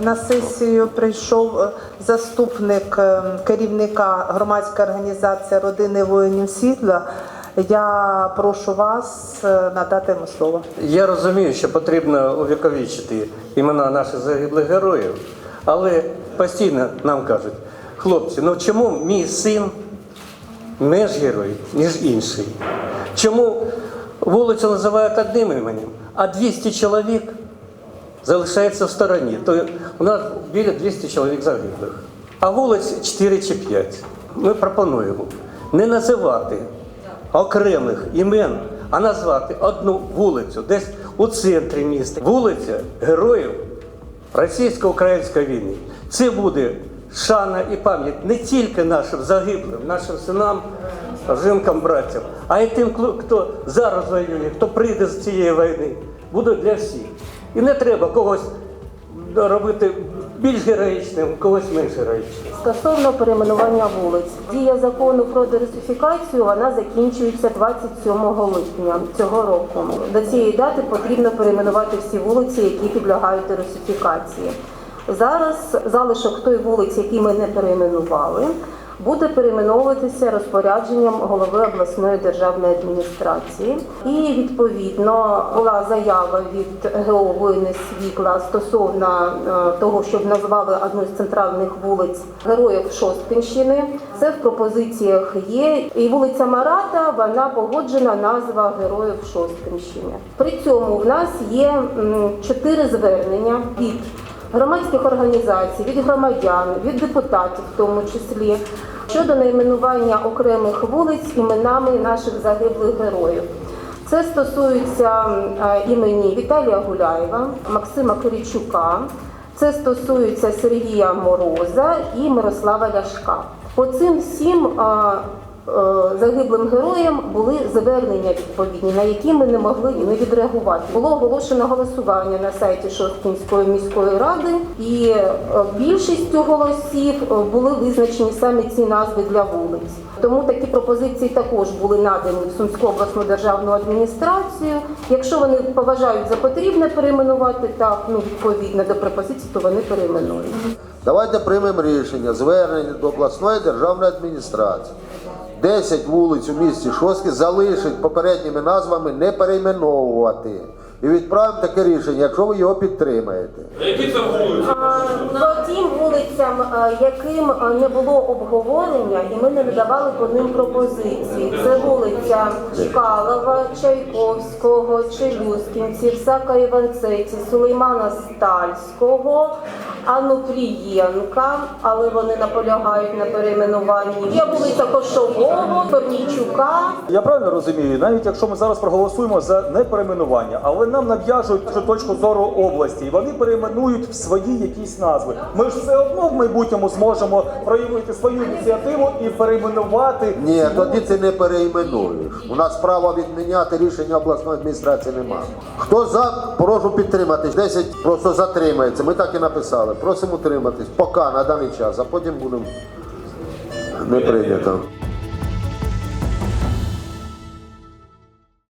На сесію прийшов е, заступник е, керівника громадської організації родини воїнів світла. Я прошу вас е, надати йому слово. Я розумію, що потрібно увіковічити імена наших загиблих героїв, але постійно нам кажуть, хлопці, ну чому мій син менш герой, ніж інший? Чому вулицю називають одним іменем, а 200 чоловік залишається в стороні? То у нас біля 200 чоловік загиблих, а вулиць 4 чи 5. Ми пропонуємо не називати окремих імен, а назвати одну вулицю десь у центрі міста. Вулиця героїв російсько-української війни. Це буде шана і пам'ять не тільки нашим загиблим, нашим синам, жінкам, братцям, а й тим, хто зараз воює, хто прийде з цієї війни. Буде для всіх. І не треба когось робити більш героїчним, когось менш героїчним. Стосовно перейменування вулиць, дія закону про дерусифікацію вона закінчується 27 липня цього року. До цієї дати потрібно перейменувати всі вулиці, які підлягають дерусифікації. Зараз залишок той вулиць, які ми не перейменували, буде перейменовуватися розпорядженням голови обласної державної адміністрації. І відповідно була заява від ГО «Воїни світла стосовно е, того, щоб назвали одну з центральних вулиць героїв Шосткинщини. Це в пропозиціях є. І вулиця Марата вона погоджена назва героїв Шосткинщини. При цьому в нас є чотири звернення від громадських організацій, від громадян, від депутатів, в тому числі, щодо найменування окремих вулиць іменами наших загиблих героїв. Це стосується е, імені Віталія Гуляєва, Максима Киричука, це стосується Сергія Мороза і Мирослава Ляшка. По цим всім е, загиблим героям були звернення відповідні, на які ми не могли не відреагувати. Було оголошено голосування на сайті Шосткінської міської ради, і е, більшістю голосів е, були визначені саме ці назви для вулиць. Тому такі пропозиції також були надані в Сумську обласну державну адміністрацію. Якщо вони поважають за потрібне перейменувати так, ну відповідно до пропозицій, то вони перейменують. Давайте приймемо рішення, звернення до обласної державної адміністрації. 10 вулиць у місті Шостки залишить попередніми назвами не перейменовувати. І відправимо таке рішення, якщо ви його підтримаєте. Які це вулиці? По тим вулицям, яким не було обговорення, і ми не надавали по ним пропозиції. Це вулиця Чкалова, Чайковського, Челюскінців, Сака Іванцеці, Сулеймана Стальського, Ануфрієнка, але вони наполягають на перейменуванні. Є вулиця Кошового, Корнійчука. Я правильно розумію, навіть якщо ми зараз проголосуємо за неперейменування, але нам нав'яжуть цю точку зору області, і вони перейменують в свої якісь назви. Ми ж все одно в майбутньому зможемо проявити свою ініціативу і перейменувати. Ні, тоді ти не переіменуєш. У нас права відміняти рішення обласної адміністрації немає. Хто за, прошу підтримати. 10 просто затримається. Ми так і написали. Просимо утриматись поки на даний час, а потім будемо не прийнято.